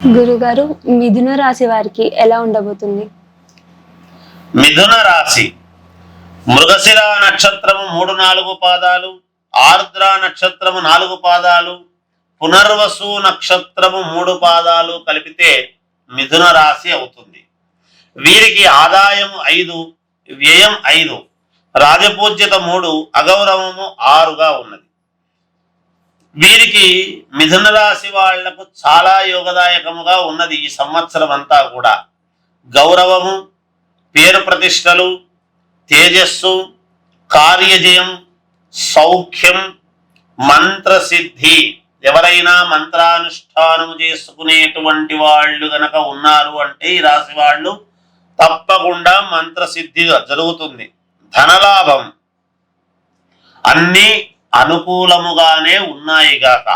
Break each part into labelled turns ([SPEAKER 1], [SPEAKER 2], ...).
[SPEAKER 1] గురుగారు మిథున రాశి వారికి ఎలా ఉండబోతుంది?
[SPEAKER 2] మిథున రాశి. మృగశిర నక్షత్రము మూడు నాలుగు పాదాలు ఆర్ద్ర నక్షత్రము నాలుగు పాదాలు పునర్వసు నక్షత్రము మూడు పాదాలు కలిపితే మిథున రాశి అవుతుంది. వీరికి ఆదాయం ఐదు వ్యయం ఐదు రాజపూజ్యత మూడు అగౌరవము ఆరుగా ఉన్నది. వీరికి మిథున రాశి వాళ్ళకు చాలా యోగదాయకముగా ఉన్నది ఈ సంవత్సరం అంతా కూడా. గౌరవము పేరు ప్రతిష్టలు తేజస్సు కార్యజయం సౌఖ్యం మంత్రసిద్ధి. ఎవరైనా మంత్రానుష్ఠానము చేసుకునేటువంటి వాళ్ళు గనక ఉన్నారు అంటే ఈ రాశి వాళ్ళు తప్పకుండా మంత్రసిద్ధి జరుగుతుంది. ధనలాభం. అన్నీ అనుకూలముగానే ఉన్నాయిగాక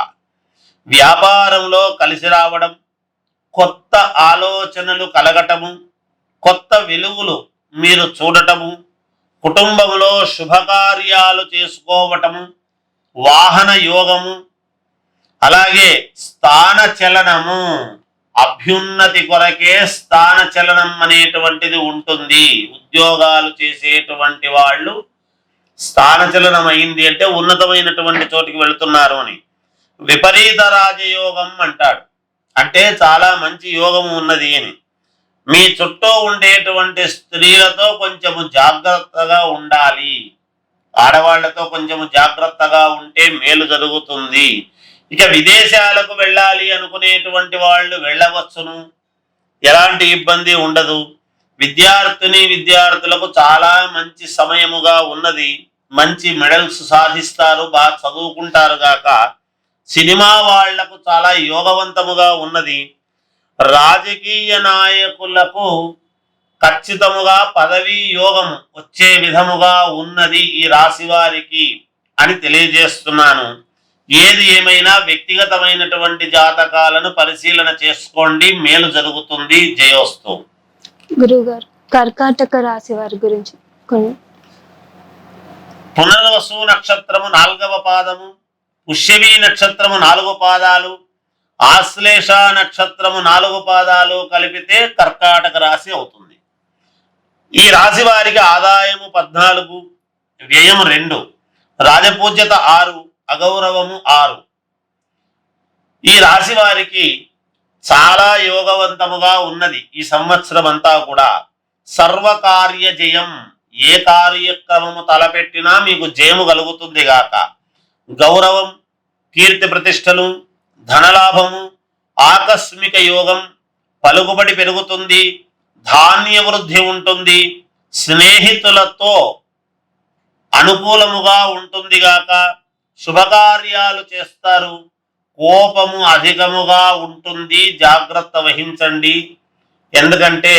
[SPEAKER 2] వ్యాపారంలో కలిసి రావడం కొత్త ఆలోచనలు కలగటము కొత్త వెలుగులు మీరు చూడటము కుటుంబంలో శుభకార్యాలు చేసుకోవటము వాహన యోగము అలాగే స్థాన చలనము అభ్యున్నతి కొరకే స్థాన చలనం అనేటువంటిది ఉంటుంది. ఉద్యోగాలు చేసేటువంటి వాళ్ళు స్థానచలనం అయింది అంటే ఉన్నతమైనటువంటి చోటికి వెళుతున్నారు అని. విపరీత రాజయోగం అంటాడు. అంటే చాలా మంచి యోగం ఉన్నది అని. మీ చుట్టూ ఉండేటువంటి స్త్రీలతో కొంచెము జాగ్రత్తగా ఉండాలి. ఆడవాళ్ళతో కొంచెము జాగ్రత్తగా ఉంటే మేలు జరుగుతుంది. ఇక విదేశాలకు వెళ్ళాలి అనుకునేటువంటి వాళ్ళు వెళ్ళవచ్చును. ఎలాంటి ఇబ్బంది ఉండదు. విద్యార్థిని విద్యార్థులకు చాలా మంచి సమయముగా ఉన్నది. మంచి మెడల్స్ సాధిస్తారు బాగా చదువుకుంటారు గాక సినిమా వాళ్ళకు చాలా యోగవంతముగా ఉన్నది. రాజకీయ నాయకులకు ఖచ్చితముగా పదవీ యోగం వచ్చే విధముగా ఉన్నది ఈ రాశి వారికి అని తెలియజేస్తున్నాను. ఏది ఏమైనా వ్యక్తిగతమైనటువంటి జాతకాలను పరిశీలన చేసుకోండి. మేలు జరుగుతుంది. జయోస్తు.
[SPEAKER 1] గురుగారు కర్కాటక రాశి వారి గురించి కొన్ని.
[SPEAKER 2] పునర్వసు నక్షత్రము నాలుగవ పాదము పుష్యమి నక్షత్రము నాలుగు పాదాలు ఆశ్లేష నక్షత్రము నాలుగు పాదాలు కలిపితే కర్కాటక రాశి అవుతుంది. ఈ రాశి వారికి ఆదాయము పద్నాలుగు వ్యయం రెండు రాజపూజ్యత ఆరు అగౌరవము ఆరు. ఈ రాశి వారికి చాలా యోగవంతముగా ఉన్నది ఈ సంవత్సరం అంతా కూడా. సర్వకార్య జయం ఏ కార్యక్రమము తలపెట్టినా మీకు జయము కలుగుతుంది గాక. గౌరవం కీర్తి ప్రతిష్టలు ధనలాభము ఆకస్మిక యోగం పలుకుబడి పెరుగుతుంది ధాన్య వృద్ధి ఉంటుంది స్నేహితులతో అనుకూలముగా ఉంటుంది గాక. శుభకార్యాలు చేస్తారు. కోపము అధికముగా ఉంటుంది జాగ్రత్త వహించండి. ఎందుకంటే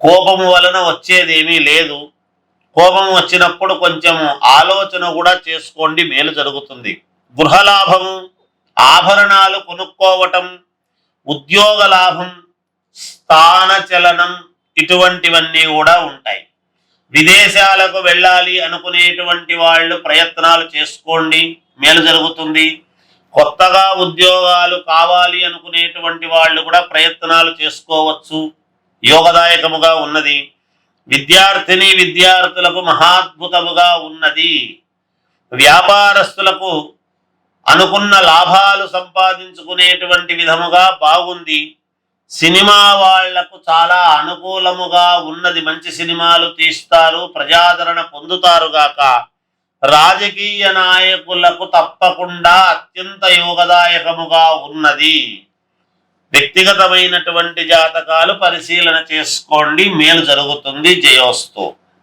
[SPEAKER 2] కోపము వలన వచ్చేదేమీ లేదు. కోపం వచ్చినప్పుడు కొంచెం ఆలోచన కూడా చేసుకోండి మేలు జరుగుతుంది. గృహలాభము ఆభరణాలు కొనుక్కోవటం ఉద్యోగ లాభం స్థాన చలనం ఇటువంటివన్నీ కూడా ఉంటాయి. విదేశాలకు వెళ్ళాలి అనుకునేటువంటి వాళ్ళు ప్రయత్నాలు చేసుకోండి మేలు జరుగుతుంది. కొత్తగా ఉద్యోగాలు కావాలి అనుకునేటువంటి వాళ్ళు కూడా ప్రయత్నాలు చేసుకోవచ్చు. యోగదాయకముగా ఉన్నది. విద్యార్థిని విద్యార్థులకు మహాద్భుతముగా ఉన్నది. వ్యాపారస్తులకు అనుకున్న లాభాలు సంపాదించుకునేటువంటి విధముగా బాగుంది. సినిమా వాళ్ళకు చాలా అనుకూలముగా ఉన్నది. మంచి సినిమాలు తీస్తారు. ప్రజాదరణ పొందుతారు గాక. రాజకీయ నాయకులకు తప్పకుండా అత్యంత యోగదాయకముగా ఉన్నది. వ్యక్తిగతమైనటువంటి జాతకాలు పరిశీలన చేసుకోండి. మేలు జరుగుతుంది. జయోస్తు.